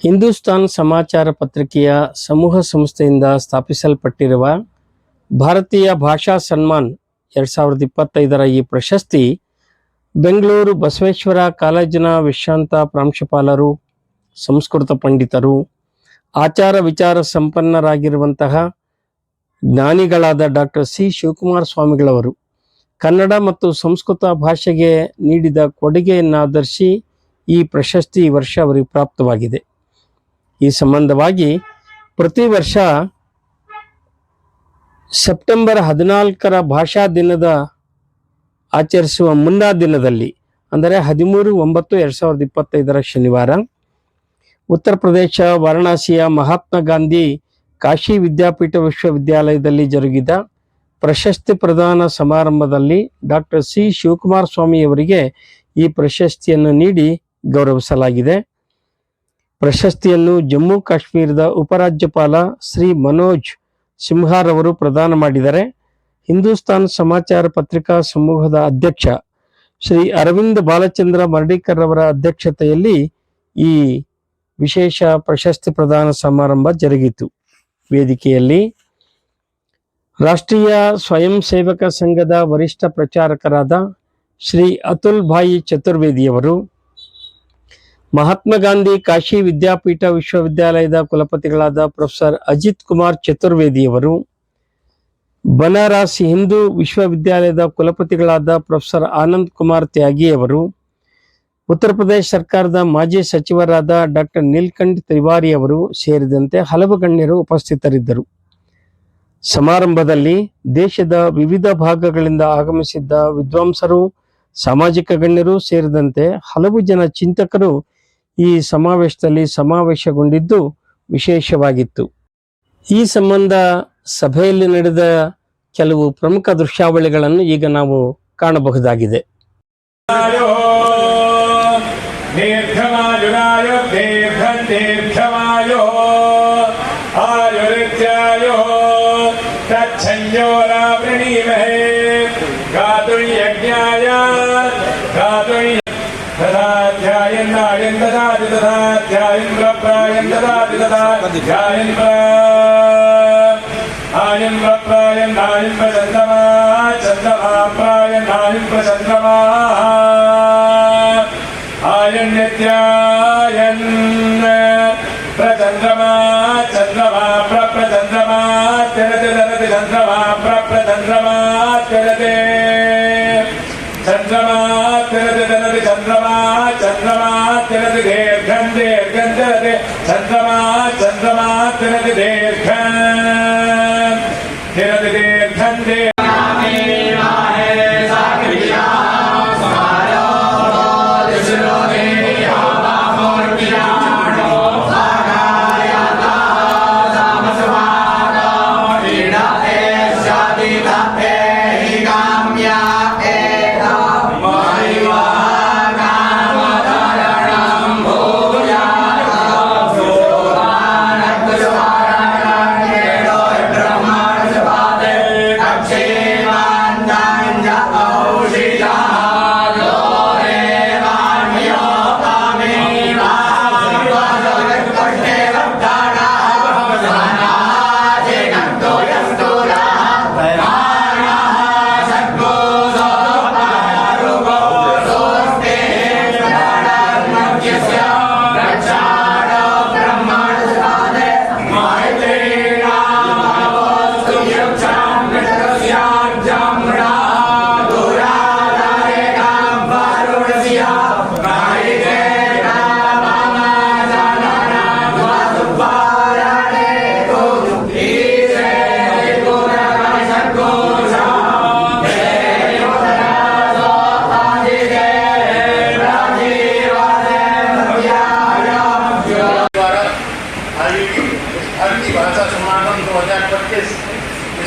ಹಿಂದೂಸ್ತಾನ್ ಸಮಾಚಾರ ಪತ್ರಿಕೆಯ ಸಮೂಹ ಸಂಸ್ಥೆಯಿಂದ ಸ್ಥಾಪಿಸಲ್ಪಟ್ಟಿರುವ ಭಾರತೀಯ ಭಾಷಾ ಸನ್ಮಾನ್ ಎರಡು ಸಾವಿರದ ಇಪ್ಪತ್ತೈದರ ಈ ಪ್ರಶಸ್ತಿ ಬೆಂಗಳೂರು ಬಸವೇಶ್ವರ ಕಾಲೇಜಿನ ವಿಶ್ರಾಂತ ಪ್ರಾಂಶುಪಾಲರು, ಸಂಸ್ಕೃತ ಪಂಡಿತರು, ಆಚಾರ ವಿಚಾರ ಸಂಪನ್ನರಾಗಿರುವಂತಹ ಜ್ಞಾನಿಗಳಾದ ಡಾಕ್ಟರ್ ಸಿ ಶಿವಕುಮಾರ ಸ್ವಾಮಿಗಳವರು ಕನ್ನಡ ಮತ್ತು ಸಂಸ್ಕೃತ ಭಾಷೆಗೆ ನೀಡಿದ ಕೊಡುಗೆಯನ್ನಾಧರಿಸಿ ಈ ಪ್ರಶಸ್ತಿ ಈ ವರ್ಷ ಅವರಿಗೆ ಪ್ರಾಪ್ತವಾಗಿದೆ. ಈ ಸಂಬಂಧವಾಗಿ ಪ್ರತಿ ವರ್ಷ ಸೆಪ್ಟೆಂಬರ್ ಹದಿನಾಲ್ಕರ ಭಾಷಾ ದಿನದ ಆಚರಿಸುವ ಮುಂದಾ ದಿನದಲ್ಲಿ, ಅಂದರೆ ಹದಿಮೂರು ಒಂಬತ್ತು ಎರಡು ಸಾವಿರದ ಇಪ್ಪತ್ತೈದರ ಶನಿವಾರ, ಉತ್ತರ ಪ್ರದೇಶ ವಾರಣಾಸಿಯ ಮಹಾತ್ಮ ಗಾಂಧಿ ಕಾಶಿ ವಿದ್ಯಾಪೀಠ ವಿಶ್ವವಿದ್ಯಾಲಯದಲ್ಲಿ ಜರುಗಿದ ಪ್ರಶಸ್ತಿ ಪ್ರದಾನ ಸಮಾರಂಭದಲ್ಲಿ ಡಾಕ್ಟರ್ ಸಿ ಶಿವಕುಮಾರ ಸ್ವಾಮಿಯವರಿಗೆ ಈ ಪ್ರಶಸ್ತಿಯನ್ನು ನೀಡಿ ಗೌರವಿಸಲಾಗಿದೆ. ಪ್ರಶಸ್ತಿಯನ್ನು ಜಮ್ಮು ಕಾಶ್ಮೀರದ ಉಪರಾಜ್ಯಪಾಲ ಶ್ರೀ ಮನೋಜ್ ಸಿಂಹಾರವರು ಪ್ರದಾನ ಮಾಡಿದರೆ ಹಿಂದೂಸ್ತಾನ್ ಸಮಾಚಾರ ಪತ್ರಿಕಾ ಸಮೂಹದ ಅಧ್ಯಕ್ಷ ಶ್ರೀ ಅರವಿಂದ್ ಬಾಲಚಂದ್ರ ಮರಡಿಕರ್ ಅವರ ಅಧ್ಯಕ್ಷತೆಯಲ್ಲಿ ಈ ವಿಶೇಷ ಪ್ರಶಸ್ತಿ ಪ್ರದಾನ ಸಮಾರಂಭ ಜರುಗಿತು. ವೇದಿಕೆಯಲ್ಲಿ ರಾಷ್ಟ್ರೀಯ ಸ್ವಯಂ ಸೇವಕ ಸಂಘದ ವರಿಷ್ಠ ಪ್ರಚಾರಕರಾದ ಶ್ರೀ ಅತುಲ್ ಭಾಯಿ ಚತುರ್ವೇದಿಯವರು ಮಹಾತ್ಮ ಗಾಂಧಿ ಕಾಶಿ ವಿದ್ಯಾಪೀಠ ವಿಶ್ವವಿದ್ಯಾಲಯದ ಕುಲಪತಿಗಳಾದ ಪ್ರೊಫೆಸರ್ ಅಜಿತ್ ಕುಮಾರ್ ಚತುರ್ವೇದಿಯವರು, ಬನಾರಸ್ ಹಿಂದೂ ವಿಶ್ವವಿದ್ಯಾಲಯದ ಕುಲಪತಿಗಳಾದ ಪ್ರೊಫೆಸರ್ ಆನಂದ್ ಕುಮಾರ್ ತ್ಯಾಗಿಯವರು, ಉತ್ತರ ಪ್ರದೇಶ ಸರ್ಕಾರದ ಮಾಜಿ ಸಚಿವರಾದ ಡಾಕ್ಟರ್ ನೀಲ್ಕಂಠ್ ತಿವಾರಿ ಅವರು ಸೇರಿದಂತೆ ಹಲವು ಗಣ್ಯರು ಉಪಸ್ಥಿತರಿದ್ದರು. ಸಮಾರಂಭದಲ್ಲಿ ದೇಶದ ವಿವಿಧ ಭಾಗಗಳಿಂದ ಆಗಮಿಸಿದ್ದ ವಿದ್ವಾಂಸರು, ಸಾಮಾಜಿಕ ಗಣ್ಯರು ಸೇರಿದಂತೆ ಹಲವು ಜನ ಚಿಂತಕರು ಈ ಸಮಾವೇಶದಲ್ಲಿ ಸಮಾವೇಶಗೊಂಡಿದ್ದು ವಿಶೇಷವಾಗಿತ್ತು. ಈ ಸಂಬಂಧ ಸಭೆಯಲ್ಲಿ ನಡೆದ ಕೆಲವು ಪ್ರಮುಖ ದೃಶ್ಯಾವಳಿಗಳನ್ನು ಈಗ ನಾವು ಕಾಣಬಹುದಾಗಿದೆ. ದೀರ್ಘ तदाध्यायन् आयन् प्रप्रायन् नायन् प्रचन्द्रमा चन्द्रमा प्रायन् नायन् प्रचन्द्रमा आयन्यत्यायन् प्रचन्द्रमा चन्द्रमा प्रप्रचन्द्रमा चरति चरति चन्द्रमा प्रप्रचन्द्रमा चरति चन्द्रमा चरति चरति चन्द्रमा चन्द्रमा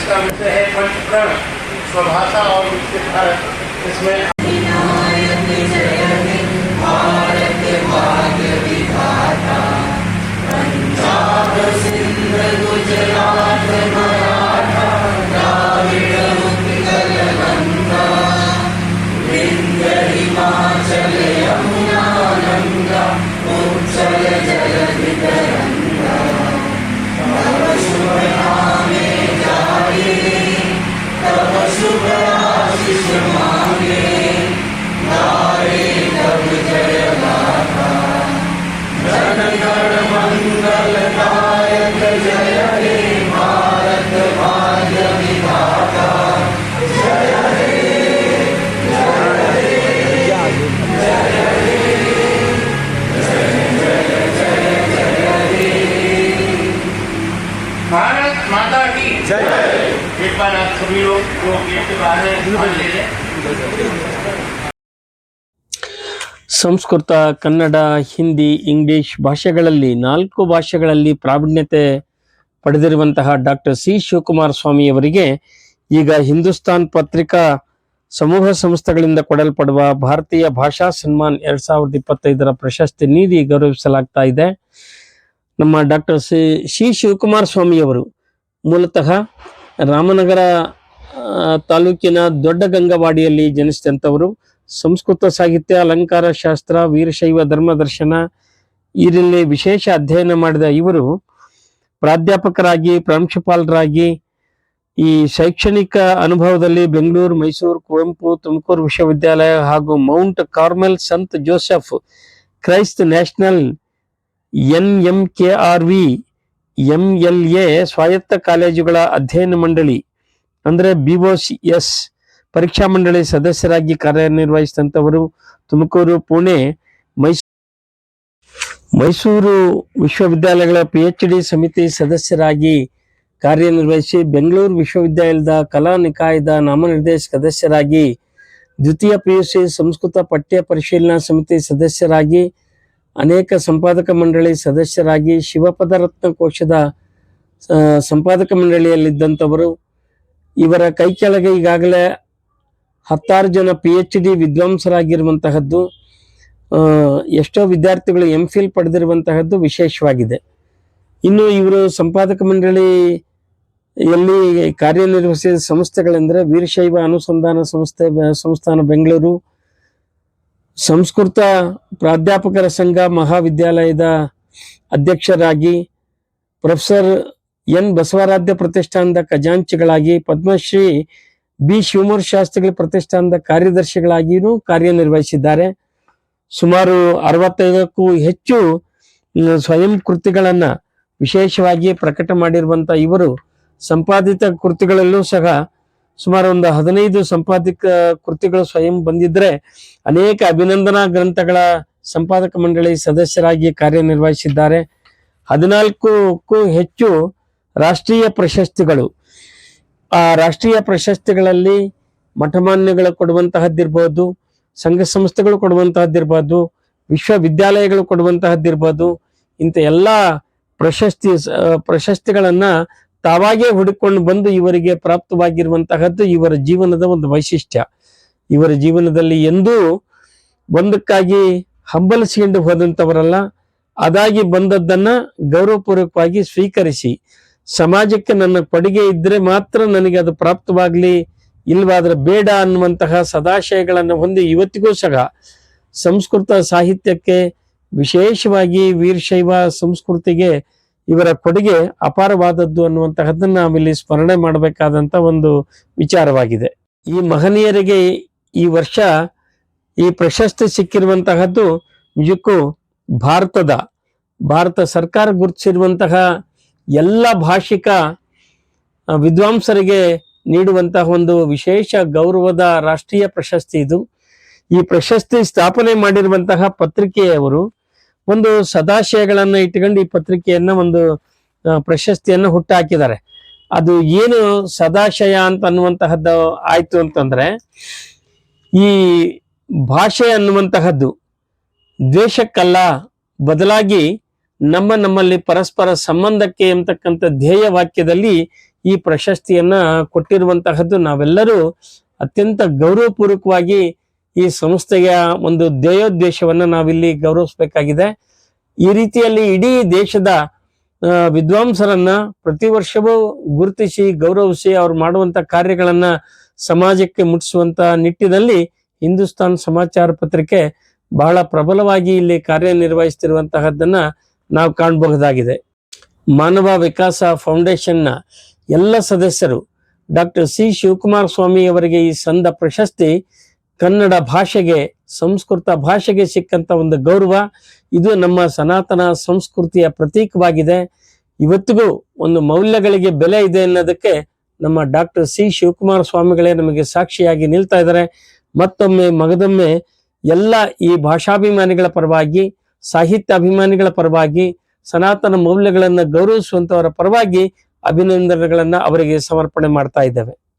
इसका विषय है पंचप्रण स्वभाषा और विकसित भारत इसमें पंजाब सिंध गंगा कृपा नाथ सभी लोग लो गेट बाहर ले ಸಂಸ್ಕೃತ, ಕನ್ನಡ, ಹಿಂದಿ, ಇಂಗ್ಲಿಷ್ ಭಾಷೆಗಳಲ್ಲಿ, ನಾಲ್ಕು ಭಾಷೆಗಳಲ್ಲಿ ಪ್ರಾವೀಣ್ಯತೆ ಪಡೆದಿರುವಂತಹ ಡಾಕ್ಟರ್ ಸಿ ಶಿವಕುಮಾರ ಸ್ವಾಮಿಯವರಿಗೆ ಈಗ ಹಿಂದೂಸ್ತಾನ್ ಪತ್ರಿಕಾ ಸಮೂಹ ಸಂಸ್ಥೆಗಳಿಂದ ಕೊಡಲ್ಪಡುವ ಭಾರತೀಯ ಭಾಷಾ ಸನ್ಮಾನ್ ಎರಡ್ ಸಾವಿರದ ಇಪ್ಪತ್ತೈದರ ಪ್ರಶಸ್ತಿ ನೀಡಿ ಗೌರವಿಸಲಾಗ್ತಾ ಇದೆ. ನಮ್ಮ ಡಾಕ್ಟರ್ ಸಿ ಸಿ ಶಿವಕುಮಾರ ಸ್ವಾಮಿಯವರು ಮೂಲತಃ ರಾಮನಗರ ತಾಲೂಕಿನ ದೊಡ್ಡ ಗಂಗವಾಡಿಯಲ್ಲಿ ಜನಿಸಿದಂಥವರು. ಸಂಸ್ಕೃತ ಸಾಹಿತ್ಯ, ಅಲಂಕಾರ, ಶಾಸ್ತ್ರ, ವೀರಶೈವ, ಧರ್ಮ ದರ್ಶನ, ಇದರಲ್ಲಿ ವಿಶೇಷ ಅಧ್ಯಯನ ಮಾಡಿದ ಇವರು ಪ್ರಾಧ್ಯಾಪಕರಾಗಿ, ಪ್ರಾಂಶುಪಾಲರಾಗಿ ಈ ಶೈಕ್ಷಣಿಕ ಅನುಭವದಲ್ಲಿ ಬೆಂಗಳೂರು, ಮೈಸೂರು, ಕುವೆಂಪು, ತುಮಕೂರು ವಿಶ್ವವಿದ್ಯಾಲಯ ಹಾಗೂ Mount Carmel, ಸಂತ್ Joseph, Christ national N M K R V M L A ಸ್ವಾಯತ್ತ ಕಾಲೇಜುಗಳ ಅಧ್ಯಯನ ಮಂಡಳಿ, ಅಂದ್ರೆ ಸಿ ಎಸ್ ಪರೀಕ್ಷಾ ಮಂಡಳಿ ಸದಸ್ಯರಾಗಿ ಕಾರ್ಯನಿರ್ವಹಿಸಿದಂಥವರು ತುಮಕೂರು, ಪುಣೆ, ಮೈಸೂರು ಮೈಸೂರು ವಿಶ್ವವಿದ್ಯಾಲಯಗಳ ಪಿ ಎಚ್ ಡಿ ಸಮಿತಿ ಸದಸ್ಯರಾಗಿ ಕಾರ್ಯನಿರ್ವಹಿಸಿ ಬೆಂಗಳೂರು ವಿಶ್ವವಿದ್ಯಾಲಯದ ಕಲಾ ನಿಕಾಯದ ನಾಮನಿರ್ದೇಶಕ ಸದಸ್ಯರಾಗಿ, ದ್ವಿತೀಯ ಪಿ ಯು ಸಿ ಸಂಸ್ಕೃತ ಪಠ್ಯ ಪರಿಶೀಲನಾ ಸಮಿತಿ ಸದಸ್ಯರಾಗಿ, ಅನೇಕ ಸಂಪಾದಕ ಮಂಡಳಿ ಸದಸ್ಯರಾಗಿ ಶಿವಪದ ರತ್ನ ಕೋಶದ ಸಂಪಾದಕ ಮಂಡಳಿಯಲ್ಲಿದ್ದಂಥವರು. ಇವರ ಕೈ ಕೆಳಗೆ ಈಗಾಗಲೇ ಹತ್ತಾರು ಜನ ಪಿ ಎಚ್ ಡಿ ವಿದ್ವಾಂಸರಾಗಿರುವಂತಹದ್ದು ಎಷ್ಟೋ ವಿದ್ಯಾರ್ಥಿಗಳು ಎಂ ಫಿಲ್ ಪಡೆದಿರುವಂತಹದ್ದು ವಿಶೇಷವಾಗಿದೆ. ಇನ್ನು ಇವರು ಸಂಪಾದಕ ಮಂಡಳಿಯಲ್ಲಿ ಕಾರ್ಯನಿರ್ವಹಿಸಿದ ಸಂಸ್ಥೆಗಳೆಂದರೆ ವೀರಶೈವ ಅನುಸಂಧಾನ ಸಂಸ್ಥೆ ಸಂಸ್ಥಾನ ಬೆಂಗಳೂರು, ಸಂಸ್ಕೃತ ಪ್ರಾಧ್ಯಾಪಕರ ಸಂಘ ಮಹಾವಿದ್ಯಾಲಯದ ಅಧ್ಯಕ್ಷರಾಗಿ ಪ್ರೊಫೆಸರ್ ಎನ್ ಬಸವರಾಧ್ಯ ಪ್ರತಿಷ್ಠಾನದ ಖಜಾಂಚಿಗಳಾಗಿ ಪದ್ಮಶ್ರೀ ಬಿ. ಶಿವಮೂರ್ ಶಾಸ್ತ್ರಿಗಳ ಪ್ರತಿಷ್ಠಾನದ ಕಾರ್ಯದರ್ಶಿಗಳಾಗಿಯೂ ಕಾರ್ಯನಿರ್ವಹಿಸಿದ್ದಾರೆ. ಸುಮಾರು ಅರವತ್ತೈದಕ್ಕೂ ಹೆಚ್ಚು ಸ್ವಯಂ ಕೃತಿಗಳನ್ನು ವಿಶೇಷವಾಗಿ ಪ್ರಕಟ ಮಾಡಿರುವಂತ ಇವರು ಸಂಪಾದಿತ ಕೃತಿಗಳಲ್ಲೂ ಸಹ ಸುಮಾರು ಒಂದು ಹದಿನೈದು ಸಂಪಾದಿಕ ಕೃತಿಗಳು ಸ್ವಯಂ ಬಂದಿದ್ರೆ ಅನೇಕ ಅಭಿನಂದನಾ ಗ್ರಂಥಗಳ ಸಂಪಾದಕ ಮಂಡಳಿ ಸದಸ್ಯರಾಗಿ ಕಾರ್ಯನಿರ್ವಹಿಸಿದ್ದಾರೆ. ಹದಿನಾಲ್ಕಕ್ಕೂ ಹೆಚ್ಚು ರಾಷ್ಟ್ರೀಯ ಪ್ರಶಸ್ತಿಗಳು ಆ ರಾಷ್ಟ್ರೀಯ ಪ್ರಶಸ್ತಿಗಳಲ್ಲಿ ಮಠಮಾನ್ಯಗಳು ಕೊಡುವಂತಹದ್ದಿರ್ಬೋದು, ಸಂಘ ಸಂಸ್ಥೆಗಳು ಕೊಡುವಂತಹದ್ದಿರ್ಬೋದು, ವಿಶ್ವವಿದ್ಯಾಲಯಗಳು ಕೊಡುವಂತಹದ್ದಿರ್ಬೋದು, ಇಂಥ ಎಲ್ಲ ಪ್ರಶಸ್ತಿ ಪ್ರಶಸ್ತಿಗಳನ್ನು ತಾವಾಗೇ ಹುಡುಕೊಂಡು ಬಂದು ಇವರಿಗೆ ಪ್ರಾಪ್ತವಾಗಿರುವಂತಹದ್ದು ಇವರ ಜೀವನದ ಒಂದು ವೈಶಿಷ್ಟ್ಯ. ಇವರ ಜೀವನದಲ್ಲಿ ಎಂದೂ ಒಂದಕ್ಕಾಗಿ ಹಂಬಲಿಸಿಕೊಂಡು ಹೋದಂಥವರಲ್ಲ, ಅದಾಗಿ ಬಂದದ್ದನ್ನ ಗೌರವಪೂರ್ವಕವಾಗಿ ಸ್ವೀಕರಿಸಿ. ಸಮಾಜಕ್ಕೆ ನನ್ನ ಕೊಡುಗೆ ಇದ್ರೆ ಮಾತ್ರ ನನಗೆ ಅದು ಪ್ರಾಪ್ತವಾಗ್ಲಿ ಇಲ್ವಾದ್ರೆ ಬೇಡ ಅನ್ನುವಂತಹ ಸದಾಶಯಗಳನ್ನು ಹೊಂದಿ ಇವತ್ತಿಗೂ ಸಹ ಸಂಸ್ಕೃತ ಸಾಹಿತ್ಯಕ್ಕೆ ವಿಶೇಷವಾಗಿ ವೀರಶೈವ ಸಂಸ್ಕೃತಿಗೆ ಇವರ ಕೊಡುಗೆ ಅಪಾರವಾದದ್ದು ಅನ್ನುವಂತಹದ್ದನ್ನು ನಾವಿಲ್ಲಿ ಸ್ಮರಣೆ ಮಾಡಬೇಕಾದಂತ ಒಂದು ವಿಚಾರವಾಗಿದೆ. ಈ ಮಹನೀಯರಿಗೆ ಈ ವರ್ಷ ಈ ಪ್ರಶಸ್ತಿ ಸಿಕ್ಕಿರುವಂತಹದ್ದು ನಿಜಕ್ಕೂ ಭಾರತದ, ಭಾರತ ಸರ್ಕಾರ ಗುರುತಿಸಿರುವಂತಹ ಎಲ್ಲ ಭಾಷಿಕ ವಿದ್ವಾಂಸರಿಗೆ ನೀಡುವಂತಹ ಒಂದು ವಿಶೇಷ ಗೌರವದ ರಾಷ್ಟ್ರೀಯ ಪ್ರಶಸ್ತಿ ಇದು. ಈ ಪ್ರಶಸ್ತಿ ಸ್ಥಾಪನೆ ಮಾಡಿರುವಂತಹ ಪತ್ರಿಕೆಯವರು ಒಂದು ಸದಾಶಯಗಳನ್ನು ಇಟ್ಕೊಂಡು ಈ ಪತ್ರಿಕೆಯನ್ನ ಒಂದು ಪ್ರಶಸ್ತಿಯನ್ನು ಹುಟ್ಟಾಕಿದ್ದಾರೆ. ಅದು ಏನು ಸದಾಶಯ ಅಂತ ಅನ್ನುವಂತಹದ್ದು ಆಯ್ತು ಅಂತಂದ್ರೆ, ಈ ಭಾಷೆ ಅನ್ನುವಂತಹದ್ದು ದ್ವೇಷಕ್ಕಲ್ಲ ಬದಲಾಗಿ ನಮ್ಮ ನಮ್ಮಲ್ಲಿ ಪರಸ್ಪರ ಸಂಬಂಧಕ್ಕೆ ಎಂಬತಕ್ಕಂಥ ಧ್ಯೇಯ ವಾಕ್ಯದಲ್ಲಿ ಈ ಪ್ರಶಸ್ತಿಯನ್ನ ಕೊಟ್ಟಿರುವಂತಹದ್ದು ನಾವೆಲ್ಲರೂ ಅತ್ಯಂತ ಗೌರವಪೂರ್ವಕವಾಗಿ ಈ ಸಂಸ್ಥೆಯ ಒಂದು ಧ್ಯೇಯೋದ್ದೇಶವನ್ನ ನಾವಿಲ್ಲಿ ಗೌರವಿಸಬೇಕಾಗಿದೆ. ಈ ರೀತಿಯಲ್ಲಿ ಇಡೀ ದೇಶದ ವಿದ್ವಾಂಸರನ್ನ ಪ್ರತಿ ವರ್ಷವೂ ಗುರುತಿಸಿ, ಗೌರವಿಸಿ ಅವ್ರು ಮಾಡುವಂತ ಕಾರ್ಯಗಳನ್ನ ಸಮಾಜಕ್ಕೆ ಮುಟ್ಟಿಸುವಂತ ನಿಟ್ಟಿನಲ್ಲಿ ಹಿಂದೂಸ್ತಾನ್ ಸಮಾಚಾರ ಪತ್ರಿಕೆ ಬಹಳ ಪ್ರಬಲವಾಗಿ ಇಲ್ಲಿ ಕಾರ್ಯನಿರ್ವಹಿಸ್ತಿರುವಂತಹದ್ದನ್ನ ನಾವು ಕಾಣಬಹುದಾಗಿದೆ. ಮಾನವ ವಿಕಾಸ ಫೌಂಡೇಶನ್ನ ಎಲ್ಲ ಸದಸ್ಯರು ಡಾಕ್ಟರ್ ಸಿ ಶಿವಕುಮಾರ ಸ್ವಾಮಿ ಅವರಿಗೆ ಈ ಸಂದ ಪ್ರಶಸ್ತಿ ಕನ್ನಡ ಭಾಷೆಗೆ, ಸಂಸ್ಕೃತ ಭಾಷೆಗೆ ಸಿಕ್ಕಂತ ಒಂದು ಗೌರವ. ಇದು ನಮ್ಮ ಸನಾತನ ಸಂಸ್ಕೃತಿಯ ಪ್ರತೀಕವಾಗಿದೆ. ಇವತ್ತಿಗೂ ಒಂದು ಮೌಲ್ಯಗಳಿಗೆ ಬೆಲೆ ಇದೆ ಅನ್ನೋದಕ್ಕೆ ನಮ್ಮ ಡಾಕ್ಟರ್ ಸಿ ಶಿವಕುಮಾರ ಸ್ವಾಮಿಗಳೇ ನಮಗೆ ಸಾಕ್ಷಿಯಾಗಿ ನಿಲ್ತಾ ಇದ್ದಾರೆ. ಮತ್ತೊಮ್ಮೆ, ಮಗದೊಮ್ಮೆ ಎಲ್ಲ ಈ ಭಾಷಾಭಿಮಾನಿಗಳ ಪರವಾಗಿ ಸಾಹಿತ್ಯ ಅಭಿಮಾನಿಗಳ ಪರವಾಗಿ ಸನಾತನ ಮೌಲ್ಯಗಳನ್ನ ಗೌರವಿಸುವಂತವರ ಪರವಾಗಿ ಅಭಿನಂದನೆಗಳನ್ನ ಅವರಿಗೆ ಸಮರ್ಪಣೆ ಮಾಡ್ತಾ ಇದ್ದೇವೆ.